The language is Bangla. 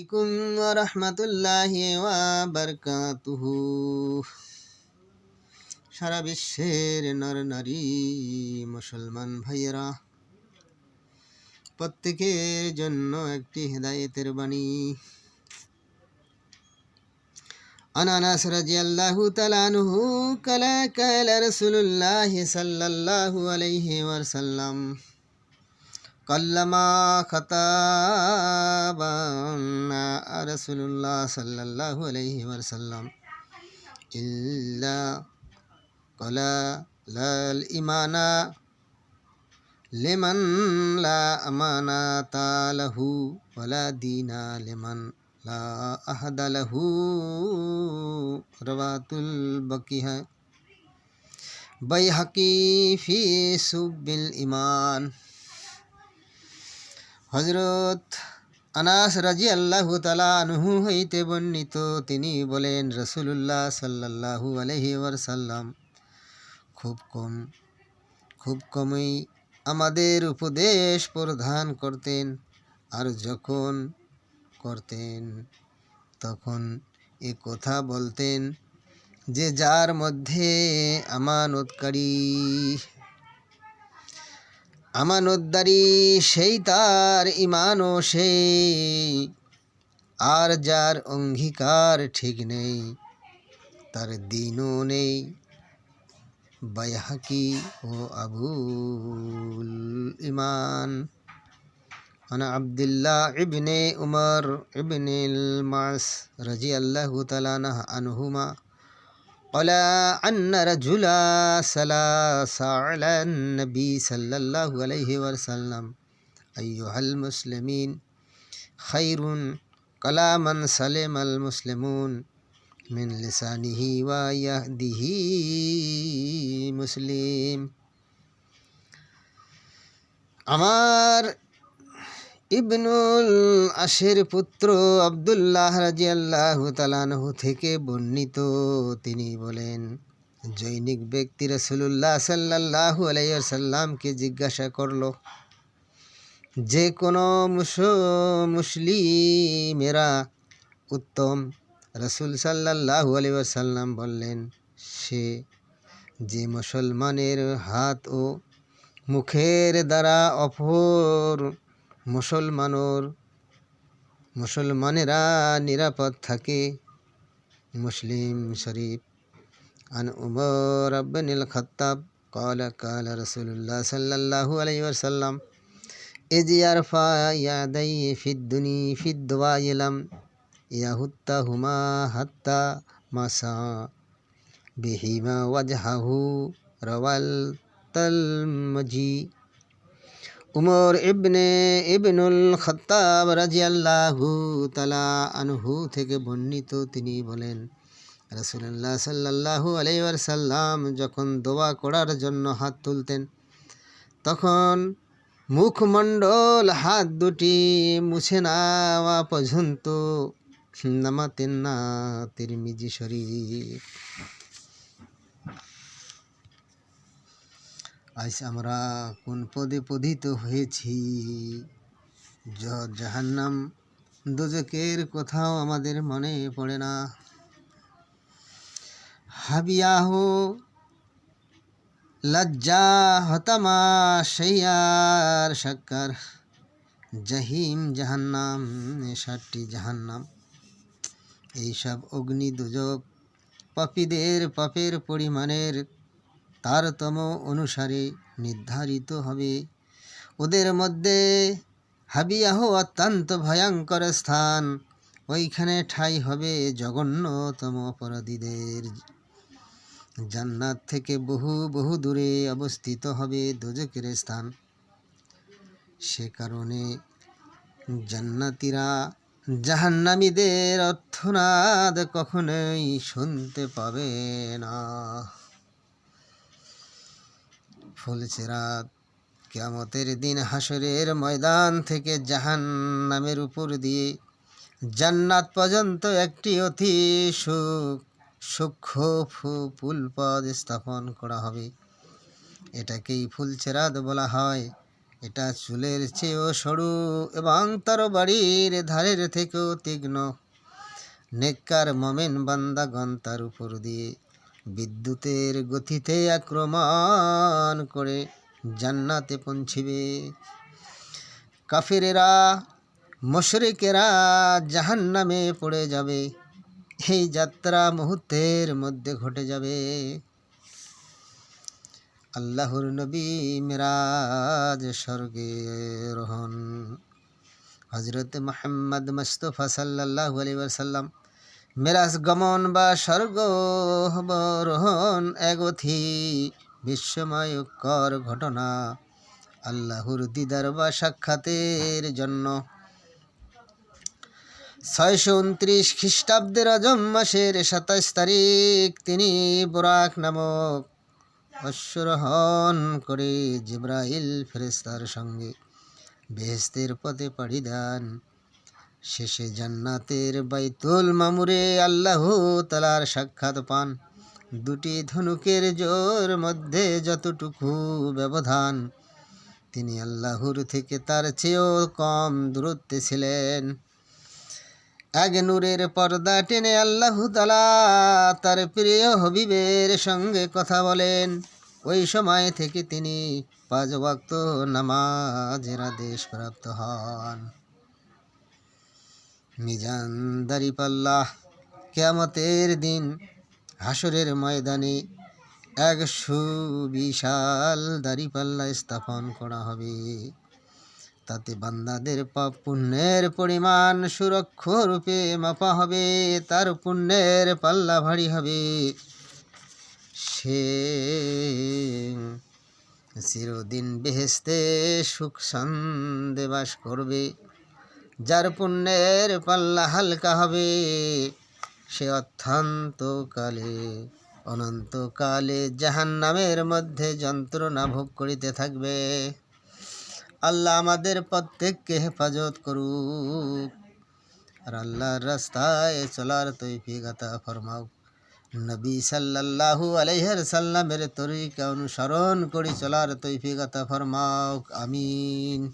আলাইকুম রহমতুল্লাহ বারকাতুহু। সারা বিশ্বের নর নারী মুসলমান ভাইয়েরা, প্রত্যেকের জন্য একটি হেদায়েতের বাণী। আনানাস রাদিয়াল্লাহু তাআলা আনহু, কালা কালা রাসূলুল্লাহ সাল্লাল্লাহু আলাইহি ওয়াসাল্লাম। কল্লামা খতাবান্না রসুল্লাহ সাল্লাল্লাহু আলাইহি ওয়াসাল্লাম। ইল্লা কলা লাল ইমানা লিমান লা আমানা তালাহু ওয়ালা দিনা লিমান লা আহাদা লাহু। রওয়াতুল বকিহা। বাইহাকি ফি সুবিল ইমান হজরত আনাস রাজি আল্লাহ তালা আনহু হইতে বর্ণিত, তিনি বলেন রসুল্লাহ সাল্লাহু আলহি সাল্লাম খুব কম, খুব কমই আমাদের উপদেশ প্রদান করতেন আর যখন করতেন, তখন এ কথা বলতেন যে, যার মধ্যে আমানতকারী আমানোদ্দারি সেই তার ইমানও সেই। আর যার অঙ্গীকার ঠিক নেই, তার দিনও নেই। বাইহাকি ও আবুল ইমান। মানে আবদুল্লাহ ইবনে উমর ইবনে মাস রাজি আল্লাহ তালানা আনহুমা। عنهما قال أن رجلا سلاس على النبي صلى الله عليه وسلم أيها المسلمين خير كلاما سلم المسلمون من لسانه ويهده مسلم আমার ইবনুল আশের পুত্র আবদুল্লাহ রাজিয়াল্লাহ তালানহু থেকে বর্ণিত। তিনি বলেন, জৈনিক ব্যক্তি রসুল্লাহ সাল্লাহু আলাইসাল্লামকে জিজ্ঞাসা করল, যে কোনো মুস, মুসলিমেরা উত্তম? রসুল সাল্লাহু আলাইসাল্লাম বললেন, সে যে মুসলমানের হাত ও মুখের দ্বারা অপর মুসলমানর মুসলমানেরা নিরাপদ থাকে মুসলিম শরীফ عن عمر بن الخطاب قال قال رسول الله صلى الله عليه وسلم إذ يرفع يديه في الدنيا في الدعاء لم يهتهما حتى مسا بهما وجهه روى التلمجي উমর ইবনে ইবনুল খত্তাব রাজিয়াল্লাহু তালা আনহু থেকে বর্ণিত তিনি বলেন রসুল্লাহ সাল্লাহু আলাইবার সাল্লাম যখন দোয়া করার জন্য হাত তুলতেন, তখন মুখমণ্ডল হাত দুটি মুছে নেওয়া পর্যন্ত, নামাতেন না তিরমিজি শরীফ। আজ আমরা কোন পদে পদিত হয়েছি? জাহান্নাম দুজকের কথাও আমাদের মনে পড়ে না। হাবিয়াহ লজ্জা হতামা সৈয়ার শক্কর। জাহিম জাহান্নাম ষাটটি জাহান্নাম। এইসব অগ্নি দুজক পাপীদের পাপের পরিমাণের তারতম অনুসারে নির্ধারিত হবে। ওদের মধ্যে হাবিয়াহ অত্যন্ত ভয়ঙ্কর স্থান। ওইখানে ঠাই হবে জঘন্যতম অপরাধীদের। জান্নাত থেকে বহু বহু দূরে অবস্থিত হবে দোজকের স্থান। সে কারণে জান্নাতিরা জাহান্নামীদের অর্থনাদ কখনোই শুনতে পাবে না। ফুলচেরাত কেয়ামতের দিন হাসরের ময়দান থেকে জাহান নামের উপর দিয়ে জান্নাত পর্যন্ত একটি অতি সুখ, সূক্ষ্ম পুলপদ স্থাপন করা হবে। এটাকেই ফুলচেরাত বলা হয়। এটা চুলের চেয়েও সরু এবং তার বাড়ির ধারের থেকেও তীক্ষ্ণ। নেককার মমেন বান্দাগণ তার উপর দিয়ে বিদ্যুতের গতিতে আক্রমণ করে জান্নাতে পৌঁছিবে। কাফিরেরা, মশরিকেরা জাহান্নামে পড়ে যাবে। এই যাত্রা মুহূর্তের মধ্যে ঘটে যাবে। আল্লাহর নবী মিরাজ স্বর্গে রোহন। হজরত মোহাম্মদ মুস্তফা সাল্লাহ আলী সাল্লাম মেরাজ গমন বা স্বর্গ রোহন এক অথি বিস্ময়কর ঘটনা। আল্লাহর দিদার বা সাক্ষাতের জন্য। ছয়শো উনত্রিশ খ্রিস্টাব্দের রজম মাসের সাতাশ তারিখ তিনি বোরাক নামক অশ্বরোহণ করে জিব্রাইল ফেরেস্তার সঙ্গে বেহেস্তের পথে পাড়ি দেন। শেষে জান্নাতের বাইতুল মামুরে আল্লাহ তালার সাক্ষাৎ পান। দুটি ধনুকের জোর মধ্যে যতটুকু ব্যবধান, তিনি আল্লাহর থেকে তার চেয়েও কম দূরত্বে ছিলেন। এক নূরের পর্দা টেনে আল্লাহ তালা তার প্রিয় হবিবের সঙ্গে কথা বলেন। ওই সময় থেকে তিনি পাঁচ ওয়াক্ত নামাজের আদেশ প্রাপ্ত হন। মিজান দাঁড়িপাল্লাহ কেয়ামতের দিন হাসরের ময়দানে এক সুবিশাল দাঁড়িপাল্লা স্থাপন করা হবে। তাতে বান্দাদের পাপ পুণ্যের পরিমাণ সুরক্ষ রূপে মাপা হবে, তার পুণ্যের পাল্লা ভারী হবে। সে চিরদিন বেহেস্তে সুখ সন্দে বাস করবে। যার পুণ্যের পাল্লা হালকা হবে, সে অত্যন্তকালে, অনন্তকালে জাহান নামের মধ্যে যন্ত্রণা ভোগ করিতে থাকবে। আল্লাহ আমাদের প্রত্যেককে হেফাজত করুক। আর আল্লাহর রাস্তায় চলার তৈফিক আতা ফরমাও। নবী সাল্লাল্লাহু আলাইহির সাল্লামের তরিকা অনুসরণ করি চলার তৈফিক আতা ফরমাও। আমিন।